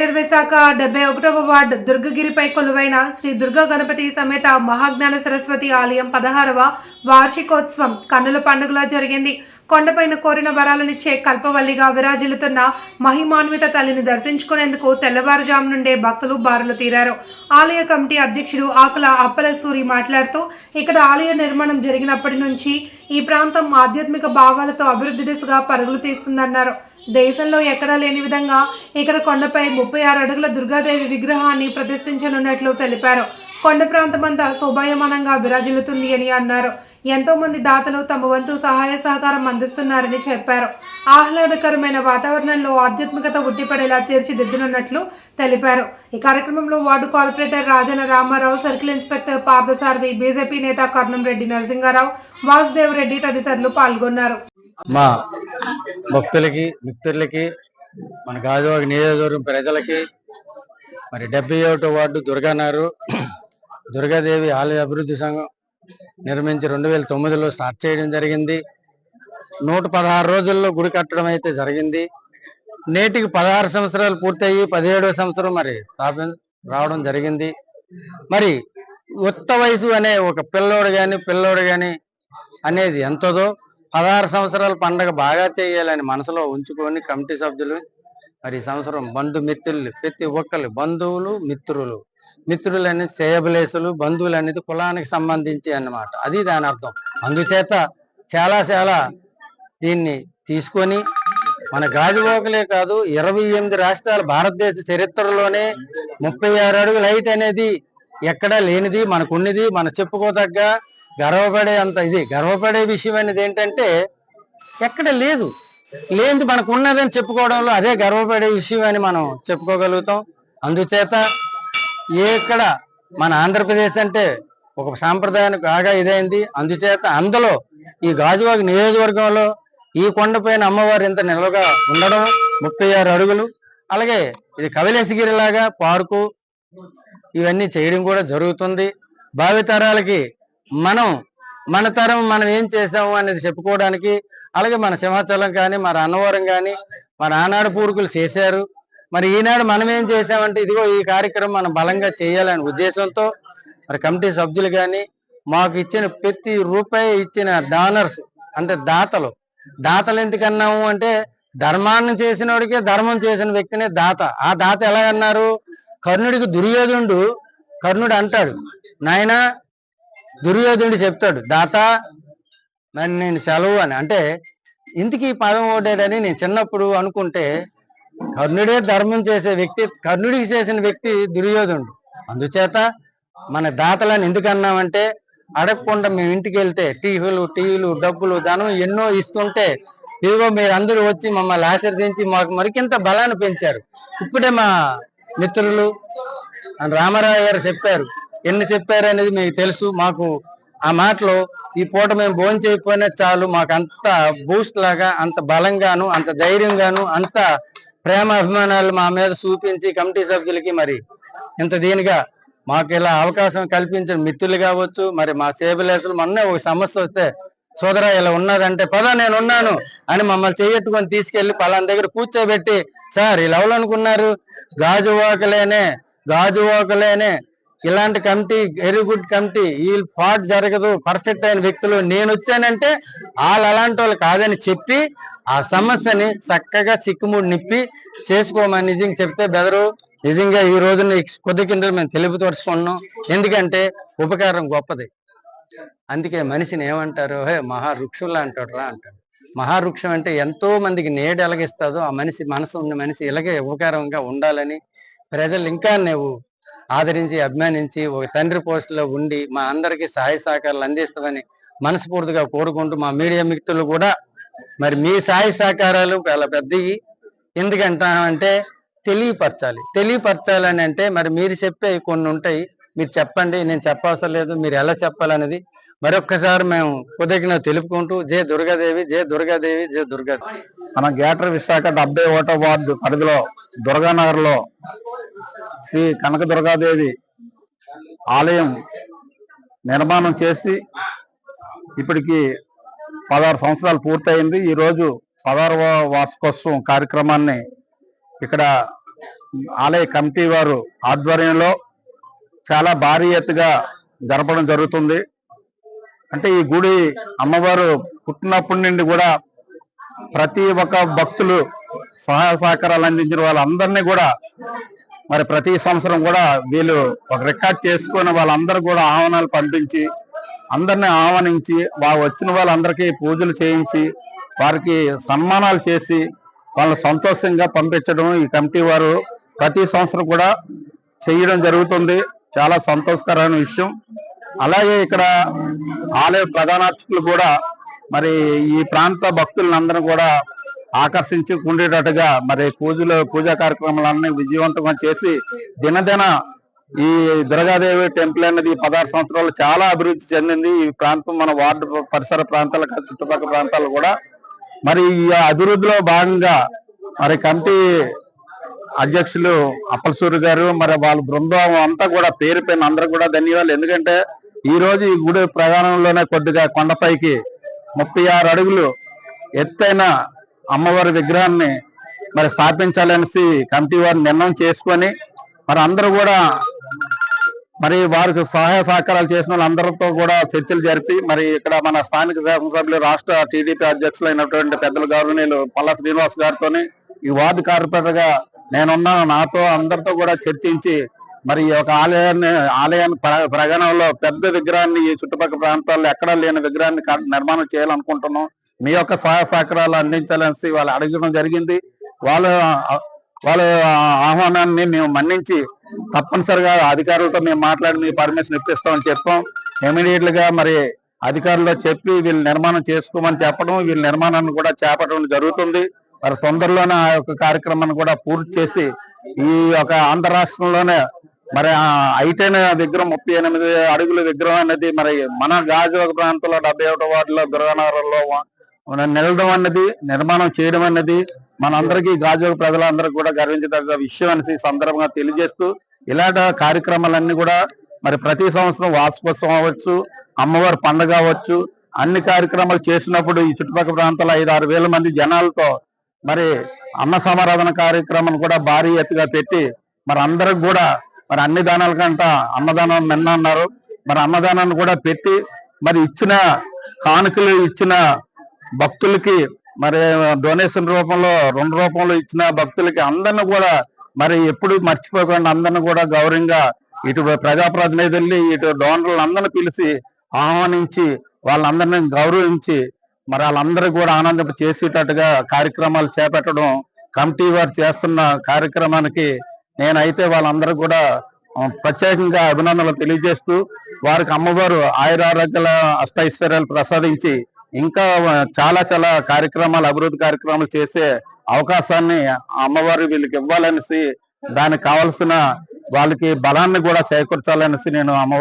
Greater Visakha డెబ్బై ఒకటవ ward దుర్గగిరిపై కొలువైన శ్రీ దుర్గా గణపతి సమేత మహాజ్ఞాన సరస్వతి ఆలయం పదహారవ వార్షికోత్సవం కన్నుల పండుగలో జరిగింది. కొండపైన కోరిన వరాలనిచ్చే కల్పవల్లిగా విరాజిల్లుతున్న మహిమాన్విత తల్లిని దర్శించుకునేందుకు తెల్లవారుజాము నుండే భక్తులు బారులు తీరారు. ఆలయ కమిటీ అధ్యక్షుడు ఆకుల అప్పలసూరి మాట్లాడుతూ ఇక్కడ ఆలయ నిర్మాణం జరిగినప్పటి నుంచి ఈ ప్రాంతం ఆధ్యాత్మిక భావాలతో అభివృద్ధి దిశగా పరుగులు తీస్తుందన్నారు. దేశంలో ఎక్కడా లేని విధంగా ఇక్కడ కొండపై ముప్పై ఆరు అడుగుల దుర్గాదేవి విగ్రహాన్ని ప్రతిష్ఠించనున్నట్లు తెలిపారు. కొండ ప్రాంతమంతా శోభాయమానంగా విరాజిల్లుతుంది అని అన్నారు. ఎంతో మంది దాతలు తమ వంతు సహాయ సహకారం అందిస్తున్నారని చెప్పారు. ఆహ్లాదకరమైన వాతావరణంలో ఆధ్యాత్మికత ఉట్టిపడేలా తీర్చిదిద్దునున్నట్లు తెలిపారు. ఈ కార్యక్రమంలో ward corporator Rajana Ramarao circle inspector Parthasarathi BJP నేత కర్ణం రెడ్డి నరసింగారావు వాసుదేవ్ రెడ్డి తదితరులు పాల్గొన్నారు. మా భక్తులకి మిత్రులకి మన గాజువాక నియోజకవర్గం ప్రజలకి మరి డెబ్బై ఒకటో వార్డు దుర్గానారు దుర్గాదేవి ఆలయ అభివృద్ధి సంఘం నిర్మించి రెండు వేల తొమ్మిదిలో స్టార్ట్ చేయడం జరిగింది. నూట పదహారు రోజుల్లో గుడి కట్టడం అయితే జరిగింది. నేటికి పదహారు సంవత్సరాలు పూర్తయి పదిహేడవ సంవత్సరం మరి రావడం జరిగింది. మరి ఉత్త వయసు అనే ఒక పిల్లోడు కానీ పిల్లోడు కానీ అనేది ఎంతదో పదహారు సంవత్సరాల పండగ బాగా చేయాలని మనసులో ఉంచుకొని కమిటీ సభ్యులు మరి సంవత్సరం సంవత్సరం బంధుమిత్రులు ప్రతి ఒక్కరు బంధువులు మిత్రులు మిత్రులు అనేది సేయబలేసులు బంధువులు అనేది కులానికి సంబంధించి అన్నమాట. అది దాని అర్థం. అందుచేత చాలా చాలా దీన్ని తీసుకొని మన గాజువాకలే కాదు ఇరవై ఎనిమిది రాష్ట్రాల భారతదేశ చరిత్రలోనే ముప్పై ఆరు అడుగుల హైట్ అనేది ఎక్కడా లేనిది మనకున్నది మన చెప్పుకోదగ్గ గర్వపడే అంత ఇది గర్వపడే విషయం అనేది ఏంటంటే ఎక్కడ లేదు. లేనిది మనకు ఉన్నదని చెప్పుకోవడంలో అదే గర్వపడే విషయం అని మనం చెప్పుకోగలుగుతాం. అందుచేత ఏ ఇక్కడ మన ఆంధ్రప్రదేశ్ అంటే ఒక సాంప్రదాయానికి బాగా ఇదైంది. అందుచేత అందులో ఈ గాజువాక నియోజకవర్గంలో ఈ కొండపైన అమ్మవారు ఇంత నిల్వగా ఉండడం ముప్పై ఆరు అడుగులు. అలాగే ఇది కవిలేశగిరిలాగా పార్కు ఇవన్నీ చేయడం కూడా జరుగుతుంది. భావితరాలకి మనం మన తరం మనం ఏం చేసాము అనేది చెప్పుకోవడానికి అలాగే మన సింహాచలం కానీ మన అన్నవరం కానీ మన ఆనాడు పూర్వీకులు చేశారు. మరి ఈనాడు మనం ఏం చేసామంటే ఇదిగో ఈ కార్యక్రమం మనం బలంగా చేయాలనే ఉద్దేశంతో మరి కమిటీ సభ్యులు కానీ మాకు ఇచ్చిన ప్రతి రూపాయి ఇచ్చిన డానర్స్ అంటే దాతలు. దాతలు ఎందుకన్నాము అంటే ధర్మాన్ని చేసినోడికే ధర్మం చేసిన వ్యక్తినే దాత. ఆ దాత ఎలా అన్నారు కర్ణుడికి దుర్యోధనుడు కర్ణుడు అంటాడు నాయనా దుర్యోధనుడు చెప్తాడు దాత మరి నేను సెలవు అని. అంటే ఇంటికి పదం ఓడాడని నేను చిన్నప్పుడు అనుకుంటే కర్ణుడే ధర్మం చేసే వ్యక్తి కర్ణుడికి చేసిన వ్యక్తి దుర్యోధనుడు. అందుచేత మన దాతలను ఎందుకన్నామంటే అడగకుండా మేము ఇంటికి వెళ్తే టీవీలు టీవీలు డబ్బులు ధనం ఎన్నో ఇస్తుంటే ఇదిగో మీరు అందరూ వచ్చి మమ్మల్ని ఆశీర్దించి మాకు మరికింత బలాన్ని పెంచారు. ఇప్పుడే మా మిత్రులు రామారావు గారు చెప్పారు ఎన్ని చెప్పారు అనేది మీకు తెలుసు. మాకు ఆ మాటలో ఈ పూట మేము భోజనం చేయకపోయినా చాలు మాకు అంత బూస్ట్ లాగా అంత బలంగాను అంత ధైర్యంగాను అంత ప్రేమ అభిమానాలు మా మీద చూపించి కమిటీ సభ్యులకి మరి ఇంత దీనిగా మాకు ఇలా అవకాశం కల్పించిన మిత్రులు కావచ్చు మరి మా సేబులేసులు మొన్న ఒక సమస్య వస్తే సోదరా ఇలా ఉన్నదంటే పదా నేను ఉన్నాను అని మమ్మల్ని చేయట్టుకొని తీసుకెళ్ళి పలానా దగ్గర కూర్చోబెట్టి సార్ ఇలా ఎవరనుకున్నారు గాజు గాజువాకలేనే గాజువాకలేనే ఇలాంటి కమిటీ వెరీ గుడ్ కమిటీ ఈ ఫాట్ జరగదు పర్ఫెక్ట్ అయిన వ్యక్తులు. నేను వచ్చానంటే వాళ్ళు అలాంటి వాళ్ళు కాదని చెప్పి ఆ సమస్యని చక్కగా సిక్కుముడి నిప్పి చేసుకోమని నిజంగా చెప్తే బెదరు. నిజంగా ఈ రోజున కొద్ది కింద మేము తెలుపుతోడుచుకున్నాం ఎందుకంటే ఉపకారం గొప్పది. అందుకే మనిషిని ఏమంటారు? హే మహావృక్షుల్లా అంటాడు రా అంటాడు. మహావృక్షం అంటే ఎంతో మందికి నేడు ఎలాగిస్తుందో ఆ మనిషి మనసు ఉన్న మనిషి ఇలాగే ఉపకారంగా ఉండాలని ప్రజలు ఇంకా నువ్వు ఆదరించి అభిమానించి ఒక తండ్రి పోస్టులో ఉండి మా అందరికీ సహాయ సహకారాలు అందిస్తామని మనస్ఫూర్తిగా కోరుకుంటూ మా మీడియా మిత్రులు కూడా మరి మీ సహాయ సహకారాలు చాలా పెద్దవి. ఎందుకంటామంటే తెలియపరచాలి. తెలియపరచాలని అంటే మరి మీరు చెప్పే కొన్ని ఉంటాయి. మీరు చెప్పండి నేను చెప్పవసరం లేదు మీరు ఎలా చెప్పాలనేది మరొక్కసారి మేము కృతజ్ఞత తెలుపుకుంటూ జే దుర్గాదేవి జే దుర్గాదేవి జే దుర్గాదేవి. మన గ్రేటర్ విశాఖ డెబ్బై ఒకటో వార్డు పరిధిలో దుర్గానగర్లో శ్రీ కనక దుర్గాదేవి ఆలయం నిర్మాణం చేసి ఇప్పటికి పదహారు సంవత్సరాలు పూర్తయింది. ఈరోజు పదహారవ వార్షికోత్సవం కార్యక్రమాన్ని ఇక్కడ ఆలయ కమిటీ వారు ఆధ్వర్యంలో చాలా భారీ ఎత్తుగా జరపడం జరుగుతుంది. అంటే ఈ గుడి అమ్మవారు పుట్టినప్పటి నుండి కూడా ప్రతి ఒక్క భక్తులు సహాయ సహకారాలు అందించిన వాళ్ళందరినీ కూడా మరి ప్రతి సంవత్సరం కూడా వీళ్ళు ఒక రికార్డ్ చేసుకుని వాళ్ళందరూ కూడా ఆహ్వానాలు పంపించి అందరిని ఆహ్వానించి వా వచ్చిన వాళ్ళందరికీ పూజలు చేయించి వారికి సన్మానాలు చేసి వాళ్ళని సంతోషంగా పంపించడం ఈ కమిటీ వారు ప్రతి సంవత్సరం కూడా చేయడం జరుగుతుంది. చాలా సంతోషకరమైన విషయం. అలాగే ఇక్కడ ఆలయ ప్రధానార్చకులు కూడా మరి ఈ ప్రాంత భక్తులందరూ కూడా ఆకర్షించుకుండేటట్టుగా మరి పూజలు పూజా కార్యక్రమాలన్నీ విజయవంతంగా చేసి దినదిన ఈ దుర్గాదేవి టెంపుల్ అనేది పదహారు సంవత్సరాలు చాలా అభివృద్ధి చెందింది. ఈ ప్రాంతం మన వార్డు పరిసర ప్రాంతాల చుట్టుపక్కల ప్రాంతాలు కూడా. మరి ఈ అభివృద్ధిలో భాగంగా మరి కమిటీ అధ్యక్షులు అప్పలసూరి గారు మరి వాళ్ళ బృందం అంతా కూడా పేరు పైన అందరూ కూడా ధన్యవాదాలు. ఎందుకంటే ఈ రోజు ఈ గుడి ప్రధానంలోనే కొద్దిగా కొండపైకి ముప్పై ఆరు అడుగులు ఎత్తైన అమ్మవారి విగ్రహాన్ని మరి స్థాపించాలనేసి కమిటీ వారు నిర్ణయం చేసుకొని మరి అందరూ కూడా మరి వారికి సహాయ సహకారాలు చేసిన వాళ్ళందరితో కూడా చర్చలు జరిపి మరి ఇక్కడ మన స్థానిక శాసనసభ్యులు రాష్ట్ర టీడీపీ అధ్యక్షులైనటువంటి పెద్దల గౌరవనీయులు పల్లా శ్రీనివాస్ గారితోని ఈ వార్డు కార్పొరేటర్ నేనున్నాను. నాతో అందరితో కూడా చర్చించి మరి ఈ యొక్క ఆలయాన్ని ఆలయాన్ని ప్ర- ప్రగణంలో పెద్ద విగ్రహాన్ని ఈ చుట్టుపక్కల ప్రాంతాల్లో ఎక్కడా లేని విగ్రహాన్ని నిర్మాణం చేయాలనుకుంటున్నాం. మీ యొక్క సహాయ సహకారాలు అందించాలనేసి వాళ్ళు అడగడం జరిగింది. వాళ్ళ వాళ్ళ ఆహ్వానాన్ని మేము మన్నించి తప్పనిసరిగా అధికారులతో మేము మాట్లాడి మీ పర్మిషన్ ఇప్పిస్తామని చెప్పాం. ఇమీడియట్గా మరి అధికారులు చెప్పి వీళ్ళు నిర్మాణం చేసుకోమని చెప్పడం వీళ్ళ నిర్మాణాన్ని కూడా చేపట్టడం జరుగుతుంది. మరి తొందరలోనే ఆ యొక్క కార్యక్రమాన్ని కూడా పూర్తి చేసి ఈ యొక్క ఆంధ్ర రాష్ట్రంలోనే మరి ఆ అయిటైన విగ్రహం ముప్పై ఎనిమిది అడుగుల విగ్రహం అనేది మరి మన గాజువాక ప్రాంతంలో డెబ్బై ఒకటో వార్డులో దుర్గానగరంలో నిలడం అన్నది నిర్మాణం చేయడం అన్నది మనందరికీ గాజువాక ప్రజలందరికీ కూడా గర్వించదగ్గ విషయం అనేసి సందర్భంగా తెలియజేస్తూ ఇలాంటి కార్యక్రమాలన్నీ కూడా మరి ప్రతి సంవత్సరం వార్షికోత్సవం అవ్వచ్చు అమ్మవారి పండుగ అవ్వచ్చు అన్ని కార్యక్రమాలు చేసినప్పుడు ఈ చుట్టుపక్కల ప్రాంతాల ఐదు ఆరు వేల మంది జనాలతో మరి అన్న సమారాధన కార్యక్రమం కూడా భారీ ఎత్తుగా పెట్టి మరి అందరికి కూడా మరి అన్ని దానాల కంట అన్నదానం నిన్న అన్నారు. మరి అన్నదానాన్ని కూడా పెట్టి మరి ఇచ్చిన కానుకలు ఇచ్చిన భక్తులకి మరి డొనేషన్ రూపంలో రెండు రూపంలో ఇచ్చిన భక్తులకి అందరిని కూడా మరి ఎప్పుడు మర్చిపోకుండా అందరిని కూడా గౌరవంగా ఇటు ప్రజాప్రతినిధుల్ని ఇటు డోనర్లు అందరిని పిలిచి ఆహ్వానించి వాళ్ళందరినీ గౌరవించి మరి వాళ్ళందరూ కూడా ఆనందం చేసేటట్టుగా కార్యక్రమాలు చేపట్టడం కమిటీ వారు చేస్తున్న కార్యక్రమానికి నేనైతే వాళ్ళందరూ కూడా ప్రత్యేకంగా అభినందనలు తెలియజేస్తూ వారికి అమ్మవారు ఆయురారోగ్యాల అష్టైశ్వర్యాలు ప్రసాదించి ఇంకా చాలా చాలా కార్యక్రమాలు అభివృద్ధి కార్యక్రమాలు చేసే అవకాశాన్ని అమ్మవారు వీళ్ళకి ఇవ్వాలనేసి దానికి కావలసిన వాళ్ళకి బలాన్ని కూడా చేకూర్చాలనేసి నేను అమ్మ